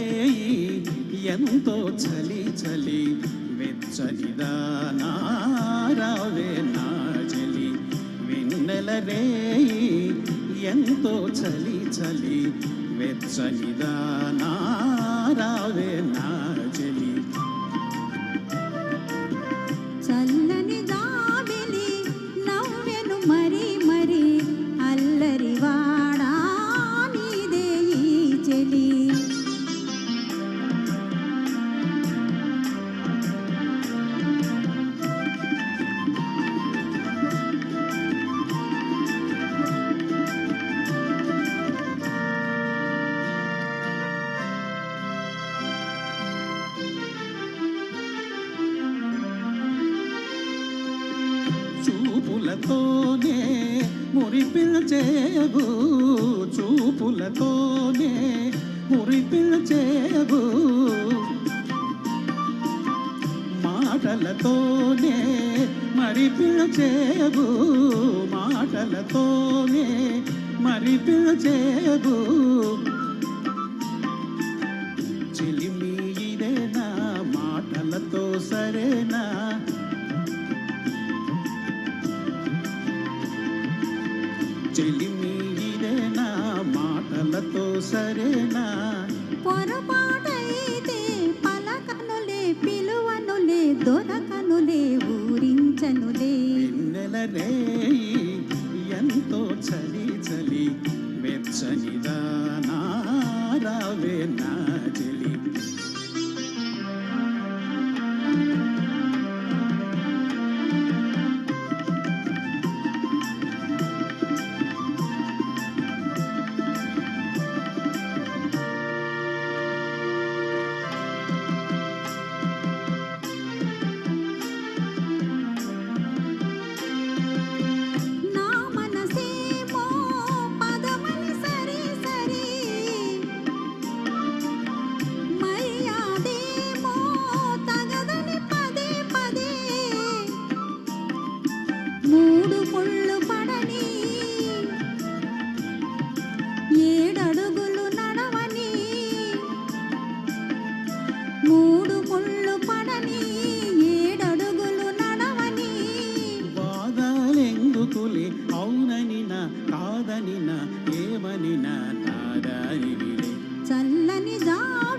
చేయి ఎంతో చలి చలి వెచ్చనిదా నారావే నా చలి. వెన్నెల రేయి ఎంతో చలి చలి వెచ్చనిదా నారావే నా చలి. చూపులతోనే మురిపిల్చేవు చూపులతోనే మురిపిల్చేవు మాటలతోనే మరి పిలిచేవు మాటలతోనే మరి పిలిచేవు చెలిమి ఇదేనా మాటలతో సరేనా? పొరపాటైతే పలకనులే పిలువనులే దొరకనులే ఊరించనులే. రేయి ఎంతో చలి చలి వెచ్చనిదా నారావే నా చెలి పడని ఏడడుగులు నడవని. వాదాలెందుకులే? అవుననినా కాదనినా ఏమనినా నాదారివిలే చల్లని జాబిలి